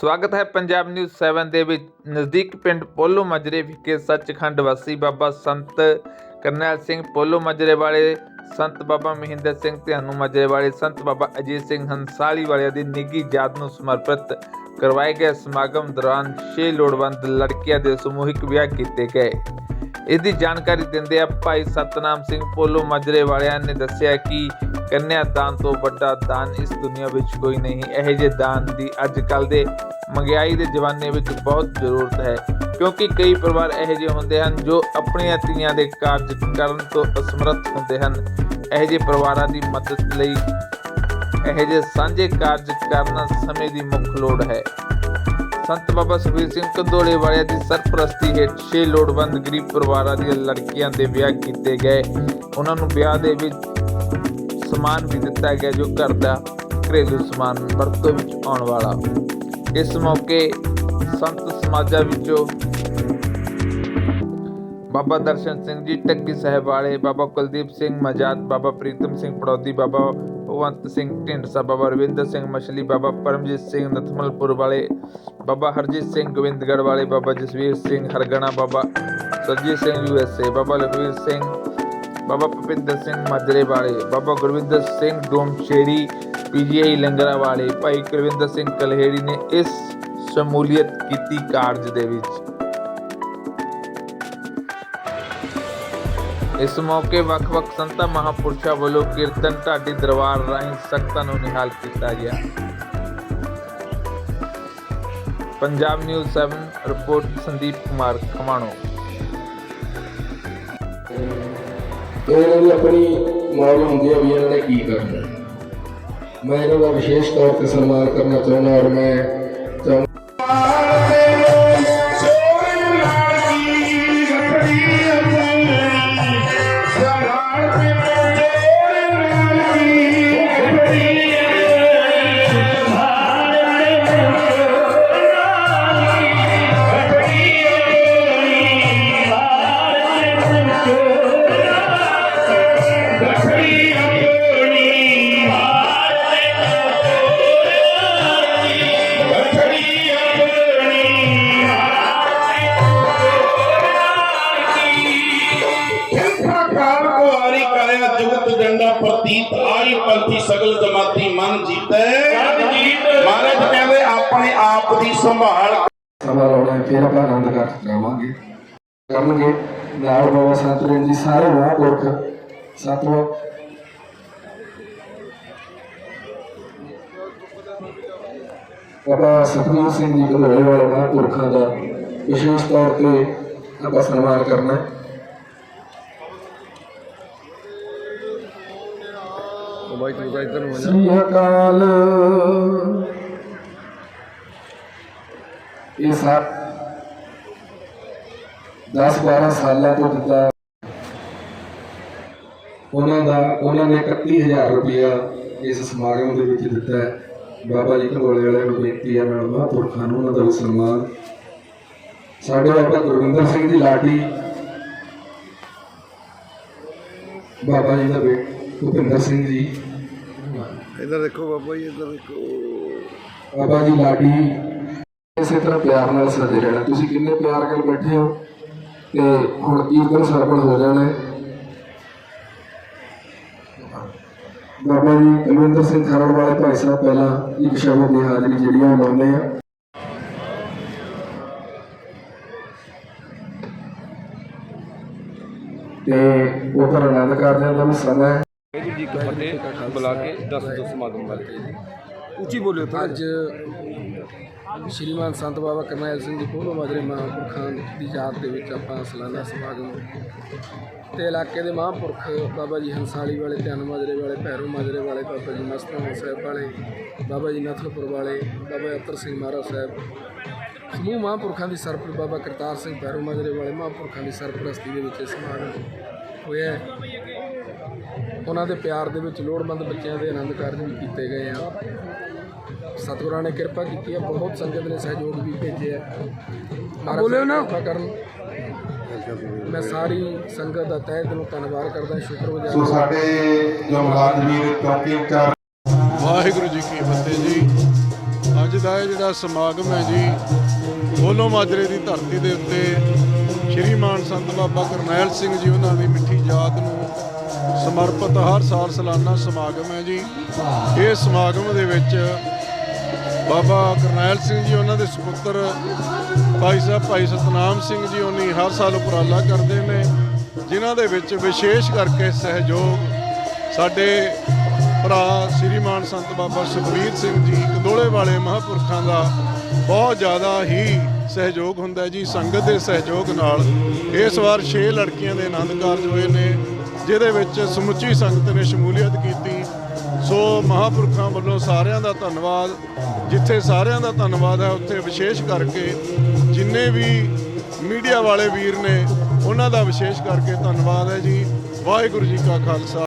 ਸਵਾਗਤ ਹੈ ਪੰਜਾਬ ਨਿਊਜ਼ 7 ਦੇ ਵਿੱਚ। ਨਜ਼ਦੀਕ ਪਿੰਡ ਪੋਲੋ ਮਜਰੇ ਵਿਖੇ ਸੱਚਖੰਡ ਵਾਸੀ ਬਾਬਾ ਸੰਤ ਕਰਨੈਲ ਸਿੰਘ ਪੋਲੋ ਮਜਰੇ ਵਾਲੇ ਸੰਤ ਬਾਬਾ ਮਹਿੰਦਰ ਸਿੰਘ, ਧਿਆਨੂ ਹਨੂ ਮਜਰੇ ਵਾਲੇ ਸੰਤ ਬਾਬਾ ਅਜੀਤ ਸਿੰਘ ਹੰਸਾਲੀ ਵਾਲਿਆਂ ਦੀ ਨਿੱਗੀ ਯਾਦ ਨੂੰ ਸਮਰਪਿਤ ਕਰਵਾਏ ਗਏ ਸਮਾਗਮ ਦੌਰਾਨ ਛੇ ਲੋੜਵੰਦ ਲੜਕੀਆਂ ਦੇ ਸਮੂਹਿਕ ਵਿਆਹ ਕੀਤੇ ਗਏ। ਇਸ ਦੀ ਜਾਣਕਾਰੀ ਦਿੰਦੇ ਆ ਭਾਈ ਸਤਨਾਮ ਸਿੰਘ ਪੋਲੋ ਮਜਰੇ ਵਾਲਿਆਂ ਨੇ ਦੱਸਿਆ ਕਿ ਕੰਨਿਆ ਦਾਨ ਤੋਂ ਵੱਡਾ ਦਾਨ ਇਸ ਦੁਨੀਆ ਵਿੱਚ ਕੋਈ ਨਹੀਂ। ਇਹੋ ਜਿਹੇ ਦਾਨ ਦੀ ਅੱਜ ਕੱਲ ਦੇ ਮਹਿੰਗਾਈ ਦੇ ਜ਼ਮਾਨੇ ਵਿੱਚ ਬਹੁਤ ਜ਼ਰੂਰਤ ਹੈ, ਕਿਉਂਕਿ ਕਈ ਪਰਿਵਾਰ ਇਹੋ ਜਿਹੇ ਹੁੰਦੇ ਹਨ ਜੋ ਆਪਣੀਆਂ ਧੀਆਂ ਦੇ ਕਾਰਜ ਕਰਨ ਤੋਂ ਅਸਮਰੱਥ ਹੁੰਦੇ ਹਨ। ਇਹੋ ਜਿਹੇ ਪਰਿਵਾਰਾਂ ਦੀ ਮਦਦ ਲਈ ਇਹੋ ਜਿਹੇ ਸਾਂਝੇ ਕਾਰਜ ਕਰਨਾ ਸਮੇਂ ਦੀ ਮੁੱਖ ਲੋੜ ਹੈ। ਸੰਤ ਬਾਬਾ ਸੁਖਬੀਰ ਸਿੰਘ ਕੰਦੋਲੇ ਵਾਲਿਆਂ ਦੀ ਸਰਪ੍ਰਸਤੀ ਹੇਠ ਛੇ ਲੋੜਵੰਦ ਗਰੀਬ ਪਰਿਵਾਰਾਂ ਦੀਆਂ ਲੜਕੀਆਂ ਦੇ ਵਿਆਹ ਕੀਤੇ ਗਏ। ਉਹਨਾਂ ਨੂੰ ਵਿਆਹ ਦੇ ਵਿੱਚ ਸਮਾਨ ਵੀ ਦਿੱਤਾ ਗਿਆ ਜੋ ਘਰ ਦਾ ਘਰੇਲੂ ਸਮਾਨ ਵਰਤੋਂ ਵਿੱਚ ਆਉਣ ਵਾਲਾ। ਇਸ ਮੌਕੇ ਸੰਤ ਸਮਾਜਾਂ ਵਿੱਚੋਂ ਬਾਬਾ ਦਰਸ਼ਨ ਸਿੰਘ ਜੀ, ਟੱਗੀ ਸਾਹਿਬ ਵਾਲੇ, ਬਾਬਾ ਕੁਲਦੀਪ ਸਿੰਘ ਮਜਾਦ, ਬਾਬਾ ਪ੍ਰੀਤਮ ਸਿੰਘ ਪੜੌਦੀ, ਬਾਬਾ ਭਗਵੰਤ ਸਿੰਘ ਢਿੰਡਸਾ ਬਾਬਾ ਰਵਿੰਦਰ ਸਿੰਘ, ਮਛਲੀ ਬਾਬਾ ਪਰਮਜੀਤ ਸਿੰਘ, ਨਥਮਲਪੁਰ ਵਾਲੇ ਬਾਬਾ ਹਰਜੀਤ ਸਿੰਘ, ਗੋਬਿੰਦਗੜ੍ਹ ਵਾਲੇ ਬਾਬਾ ਜਸਵੀਰ ਸਿੰਘ, ਹਰਗਣਾ ਬਾਬਾ ਸਰਜੀਤ ਸਿੰਘ ਯੂਐਸਏ ਬਾਬਾ ਲਖਵੀਰ ਸਿੰਘ, ਬਾਬਾ ਭੁਪਿੰਦਰ ਸਿੰਘ, ਮਾਜਰੇ ਵਾਲੇ, ਬਾਬਾ ਗੁਰਵਿੰਦਰ ਸਿੰਘ, ਡੋਮਸ਼ੇਰੀ, ਪੀਜੀਆਈ ਲੰਗਰਾ ਵਾਲੇ, ਭਾਈ ਕੁਲਵਿੰਦਰ ਸਿੰਘ ਕਲਹੇੜੀ ਨੇ ਇਸ ਸ਼ਮੂਲੀਅਤ ਕੀਤੀ ਕਾਰਜ ਦੇ ਵਿੱਚ। ਇਸ ਮੌਕੇ ਵੱਖ-ਵੱਖ ਸੰਤਾਂ, ਮਹਾਪੁਰਸ਼ਾਂ ਵੱਲੋਂ ਕੀਰਤਨ ਢਾਡੀ ਦਰਬਾਰ ਰਾਹੀਂ ਸੰਗਤਾਂ ਨੂੰ ਨਿਹਾਲ ਕੀਤਾ ਗਿਆ। Punjab news 7 report Sandeep Kumar Khamano. ਇਹਨਾਂ ਦੀ ਆਪਣੀ ਮੌਜ ਹੁੰਦੀ ਹੈ ਵੀ ਇਹਨਾਂ ਨੇ ਕੀ ਕਰਨਾ। ਮੈਂ ਇਹਨਾਂ ਦਾ ਵਿਸ਼ੇਸ਼ ਤੌਰ ਤੇ ਸਨਮਾਨ ਕਰਨਾ ਚਾਹੁੰਦਾ ਔਰ ਮੈਂ ਜੁਗਤ ਡੰਡਾ ਪ੍ਰਤੀਤ ਆਈ ਪੰਥੀ ਸਗਲ ਜਮਾਤੀ ਮਨ ਜੀਤੈ। ਮਹਾਰਾਜ ਕਹਿੰਦੇ ਆਪਣੇ ਆਪ ਦੀ ਸੰਭਾਲ ਸਮਾਂ ਲਾਉਣਾ ਫਿਰ ਆਪਾਂ ਆਨੰਦ ਕਰ ਜਾਵਾਂਗੇ। ਕਰਨਗੇ ਨਾਲ ਬਾਬਾ ਸਤਿਗੁਰੂ ਜੀ ਸਾਰੇ ਮਹਾਂਪੁਰਖ ਸਤਿਗੁਰੂ। ਬਾਬਾ ਸਤਿਗੁਰੂ ਸਿੰਘ ਜੀ ਕੋਲੇ ਵਾਲੇ ਮਹਾਂਪੁਰਖਾਂ ਦਾ ਵਿਸ਼ੇਸ਼ ਤੌਰ ਤੇ ਆਪਾਂ ਸਨਮਾਨ ਕਰਨਾ ਹੈ। ਸ੍ਰੀ ਅਕਾਲ। ਇਹ ਸਾ 10 12 ਸਾਲਾਂ ਤੋਂ ਦਿੱਤਾ। ਉਹਨਾਂ ਦਾ ਉਹਨਾਂ ਨੇ 31000 ਰੁਪਇਆ ਇਸ ਸਮਾਗਮ ਦੇ ਵਿੱਚ ਦਿੱਤਾ। ਹੈ ਬਾਬਾ ਜੀ ਘੋਲੇ ਵਾਲਿਆਂ ਨੂੰ ਬੇਨਤੀ ਹੈ, ਮੈਂ ਮਹਾਂਪੁਰਖਾਂ ਨੂੰ, ਉਹਨਾਂ ਦਾ ਵੀ ਸਨਮਾਨ। ਸਾਡੇ ਬਾਬਾ ਗੁਰਵਿੰਦਰ ਸਿੰਘ ਜੀ ਲਾਡੀ। ਬਾਬਾ ਜੀ ਦਾ ਬੇਟ ਭੁਪਿੰਦਰ ਸਿੰਘ ਜੀ। ਇਧਰ ਦੇਖੋ ਬਾਬਾ ਜੀ ਇਧਰ ਦੇਖੋ। ਬਾਬਾ ਜੀ ਲਾਡੀ। ਇਸੇ ਤਰ੍ਹਾਂ ਪਿਆਰ ਨਾਲ ਸਜੇ ਰਹਿਣਾ। ਤੁਸੀਂ ਕਿੰਨੇ ਪਿਆਰ ਨਾਲ ਬੈਠੇ ਹੋ ਤੇ ਹੁਣ ਕੀਰਤਨ ਸਰਵਣ ਹੋ ਜਾਣਾ ਹੈ। ਬਾਬਾ ਜੀ ਕੁਲਵਿੰਦਰ ਸਿੰਘ ਖਰੜ ਵਾਲੇ ਭਾਈ ਸਾਹਿਬ ਪਹਿਲਾਂ ਇੱਕ ਸ਼ਬਦ ਦੀ ਹਾਜ਼ਰੀ ਜਿਹੜੀ ਆ ਉਹ ਲਾਉਂਦੇ ਆ। ਤੇ ਉਹ ਪਰ ਆਨੰਦ ਕਰਦੇ ਦਾ ਵੀ ਸਮਾਂ ਬੁਲਾ ਕੇ ਸਮਾਗਮ ਹੈ ਉੱਚੀ ਬੋਲਿਓ ਅੱਜ ਸ਼੍ਰੀਮਾਨ ਸੰਤ ਬਾਬਾ ਕਰਨੈਲ ਸਿੰਘ ਜੀ ਕੋਲੋਂ ਮਾਜਰੇ ਮਹਾਂਪੁਰਖਾਂ ਦੀ ਯਾਦ ਦੇ ਵਿੱਚ ਆਪਾਂ ਸਲਾਨਾ ਸਮਾਗਮ। ਤੇ ਇਲਾਕੇ ਦੇ ਮਹਾਂਪੁਰਖ ਬਾਬਾ ਜੀ ਹੰਸਾਲੀ ਵਾਲੇ, ਧਿਆਨ ਮਾਜਰੇ ਵਾਲੇ, ਭੈਰੋ ਮਾਜਰੇ ਵਾਲੇ, ਬਾਬਾ ਜੀ ਮਸਤਾਨਾ ਸਾਹਿਬ ਵਾਲੇ, ਬਾਬਾ ਜੀ ਨਥਲਪੁਰ ਵਾਲੇ, ਬਾਬਾ ਅਤਰ ਸਿੰਘ ਮਹਾਰਾਜ ਸਾਹਿਬ। ਸਮੂਹ ਮਹਾਂਪੁਰਖਾਂ ਦੀ ਸਰਪ੍ਰਸਤੀ ਬਾਬਾ ਕਰਤਾਰ ਸਿੰਘ ਭੈਰੋ ਮਾਜਰੇ ਵਾਲੇ ਮਹਾਂਪੁਰਖਾਂ ਦੀ ਸਰਪ੍ਰਸਤੀ ਦੇ ਵਿੱਚ ਸਮਾਗਮ ਹੋਇਆ ਉਹਨਾਂ ਦੇ ਪਿਆਰ ਦੇ ਵਿੱਚ ਲੋੜਵੰਦ ਬੱਚਿਆਂ ਦੇ ਆਨੰਦ ਕਾਰਜ ਵੀ ਕੀਤੇ ਗਏ ਆ। ਸਤਿਗੁਰਾਂ ਨੇ ਕਿਰਪਾ ਕੀਤੀ ਹੈ ਬਹੁਤ ਸੰਗਤ ਨੇ ਸਹਿਯੋਗ ਵੀ ਭੇਜਿਆ ਬੋਲਿਓ ਨਾ। ਕਰਨ। ਮੈਂ ਸਾਰੀ ਸੰਗਤ ਦਾ ਤਹਿ ਦਿਲੋਂ ਧੰਨਵਾਦ ਕਰਦਾ ਸ਼ੁਕਰਗੁਜ਼ਾਰ ਸੋ ਸਾਡੇ ਜੋ ਮੁਲਾਜ਼ਮੀਨ ਚੌਕੀ ਇੰਚਾਰਜ ਵਾਹਿਗੁਰੂ ਜੀ ਕੀ ਫਤਿਹ ਜੀ। ਅੱਜ ਦਾ ਇਹ ਜਿਹੜਾ ਸਮਾਗਮ ਹੈ ਜੀ ਬੋਲੋ ਮਾਜਰੇ ਦੀ ਧਰਤੀ ਦੇ ਉੱਤੇ ਸ਼੍ਰੀ ਮਾਨ ਸੰਤ ਬਾਬਾ ਕਰਨੈਲ ਸਿੰਘ ਜੀ ਉਹਨਾਂ ਦੀ ਮਿੱਠੀ ਯਾਦ ਨੂੰ ਸਮਰਪਿਤ ਹਰ ਸਾਲ ਸਾਲਾਨਾ ਸਮਾਗਮ ਹੈ ਜੀ। ਇਹ ਸਮਾਗਮ ਦੇ ਵਿੱਚ ਬਾਬਾ ਕਰਨੈਲ ਸਿੰਘ ਜੀ, ਉਹਨਾਂ ਦੇ ਸੁਪੁੱਤਰ ਭਾਈ ਸਾਹਿਬ ਭਾਈ ਸਤਨਾਮ ਸਿੰਘ ਜੀ ਉਹਨੀ ਹਰ ਸਾਲ ਉਪਰਾਲਾ ਕਰਦੇ ਨੇ, ਜਿਨ੍ਹਾਂ ਦੇ ਵਿੱਚ ਵਿਸ਼ੇਸ਼ ਕਰਕੇ ਸਹਿਯੋਗ ਸਾਡੇ ਭਰਾ ਸ੍ਰੀ ਮਾਨ ਸੰਤ ਬਾਬਾ ਸੁਖਬੀਰ ਸਿੰਘ ਜੀ ਕਦੋਲੇ ਵਾਲੇ ਮਹਾਂਪੁਰਖਾਂ ਦਾ ਬਹੁਤ ਜ਼ਿਆਦਾ ਹੀ ਸਹਿਯੋਗ ਹੁੰਦਾ ਜੀ, ਸੰਗਤ ਦੇ ਸਹਿਯੋਗ ਨਾਲ। ਇਸ ਵਾਰ 6 ਲੜਕੀਆਂ ਦੇ ਆਨੰਦ ਕਾਰਜ ਹੋਏ ਨੇ। ਜਿਹਦੇ ਵਿੱਚ ਸਮੁੱਚੀ ਸੰਗਤ ਨੇ ਸ਼ਮੂਲੀਅਤ ਕੀਤੀ। ਸੋ ਮਹਾਂਪੁਰਖਾਂ ਵੱਲੋਂ ਸਾਰਿਆਂ ਦਾ ਧੰਨਵਾਦ। ਜਿੱਥੇ ਸਾਰਿਆਂ ਦਾ ਧੰਨਵਾਦ ਹੈ, ਉੱਥੇ ਵਿਸ਼ੇਸ਼ ਕਰਕੇ ਜਿੰਨੇ ਵੀ ਮੀਡੀਆ ਵਾਲੇ ਵੀਰ ਨੇ, ਉਹਨਾਂ ਦਾ ਵਿਸ਼ੇਸ਼ ਕਰਕੇ ਧੰਨਵਾਦ ਹੈ ਜੀ। ਵਾਹਿਗੁਰੂ ਜੀ ਕਾ ਖਾਲਸਾ।